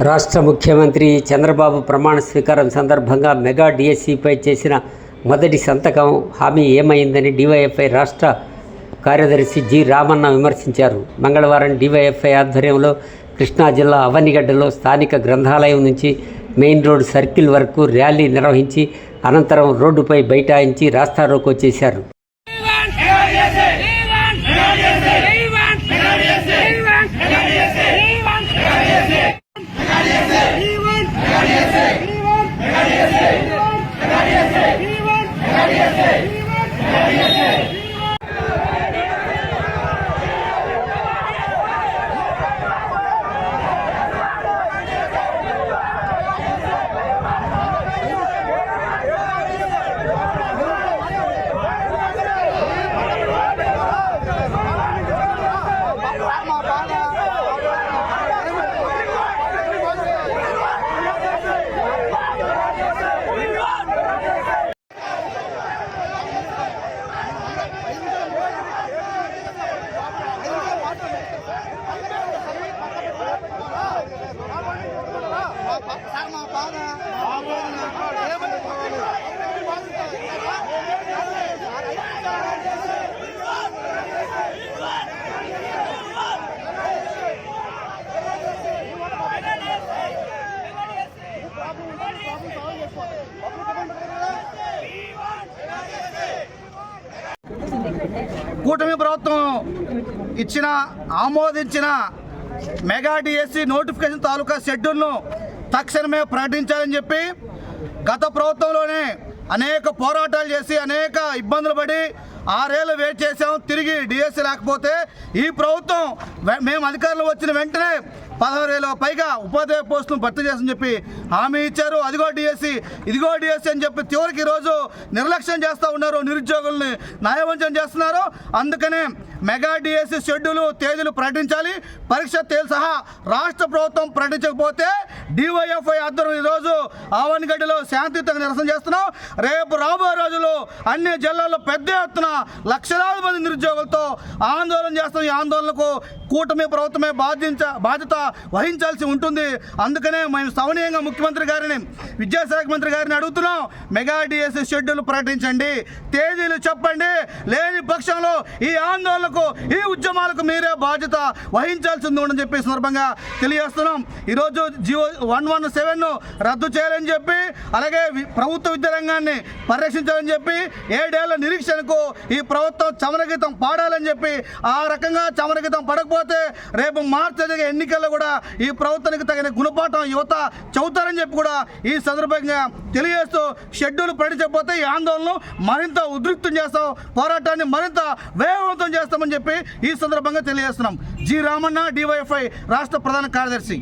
రాష్ట్ర ముఖ్యమంత్రి చంద్రబాబు ప్రమాణ స్వీకారం సందర్భంగా మెగా డిఎస్సిపై చేసిన మొదటి సంతకం హామీ ఏమైందని డివైఎఫ్ఐ రాష్ట్ర కార్యదర్శి జి రామన్న విమర్శించారు. మంగళవారం డివైఎఫ్ఐ ఆధ్వర్యంలో కృష్ణా జిల్లా అవనిగడ్డలో స్థానిక గ్రంథాలయం నుంచి మెయిన్ రోడ్ సర్కిల్ వరకు ర్యాలీ నిర్వహించి అనంతరం రోడ్డుపై బైఠాయించి రాస్తారోకో చేశారు. Negative! Negative! Negative! Negative! కూటమి ప్రభుత్వం ఇచ్చిన ఆమోదించిన మెగా డిఎస్సి నోటిఫికేషన్ తాలూకా షెడ్యూల్ను తక్షణమే ప్రకటించాలని చెప్పి గత ప్రభుత్వంలోనే అనేక పోరాటాలు చేసి అనేక ఇబ్బందులు పడి ఆరేళ్ళు వెయిట్ చేసాం తిరిగి డిఎస్సి లేకపోతే ఈ ప్రభుత్వం మేము అధికారులు వచ్చిన వెంటనే పదహారు వేల పైగా ఉపాధ్యాయ పోస్టులను భర్తీ చేసని చెప్పి హామీ ఇచ్చారు. అదిగో డిఎస్సి ఇదిగో డిఎస్సి అని చెప్పి చివరికి ఈరోజు నిర్లక్ష్యం చేస్తూ ఉన్నారు. నిరుద్యోగుల్ని న్యాయవంచం చేస్తున్నారు. అందుకనే మెగా డిఎస్సి షెడ్యూల్ తేదీలు ప్రకటించాలి. పరీక్ష తేదీ సహా రాష్ట్ర ప్రభుత్వం ప్రకటించకపోతే డివైఎఫ్ఐ ఆధ్వర్యం ఈరోజు ఆవనిగడ్డలో శాంతియుతంగా నిరసన చేస్తున్నాం. రేపు రాబోయే రోజుల్లో అన్ని జిల్లాల్లో పెద్ద ఎత్తున లక్షలాది మంది నిరుద్యోగులతో ఆందోళన చేస్తాం ఈ ఆందోళనకు కూటమి ప్రభుత్వమే బాధించ బాధ్యత వహించాల్సి ఉంటుంది. అందుకనే మేము సవనీయంగా ముఖ్యమంత్రి గారిని విద్యాశాఖ మంత్రి గారిని అడుగుతున్నాం. మెగా డిఎస్సి షెడ్యూల్ ప్రకటించండి. తేదీలు చెప్పండి. లేని పక్షంలో ఈ ఆందోళనకు ఈ ఉద్యమాలకు మీరే బాధ్యత వహించాల్సి ఉందని చెప్పి సందర్భంగా తెలియజేస్తున్నాం. ఈరోజు జియో వన్ వన్ సెవెన్ రద్దు చేయాలని చెప్పి అలాగే వి- ప్రభుత్వ విద్యారంగాన్ని పరిరక్షించాలని చెప్పి ఏడేళ్ళ నిరీక్షణకు ఈ ప్రభుత్వం చమరగీతం పాడాలని చెప్పి ఆ రకంగా చమరగీతం పడకపోతే రేపు మార్చి జరిగే ఎన్నికల్లో కూడా ఈ ప్రభుత్వానికి తగిన గుణపాఠం యువత చదువుతారని చెప్పి కూడా ఈ సందర్భంగా తెలియజేస్తూ షెడ్యూల్ ప్రకటించకపోతే ఈ ఆందోళనను మరింత ఉద్రిక్తం చేస్తాం పోరాటాన్ని మరింత వేగవంతం చేస్తామని చెప్పి ఈ సందర్భంగా తెలియజేస్తున్నాం. జి రామన్న డివైఎఫ్ఐ రాష్ట్ర ప్రధాన కార్యదర్శి.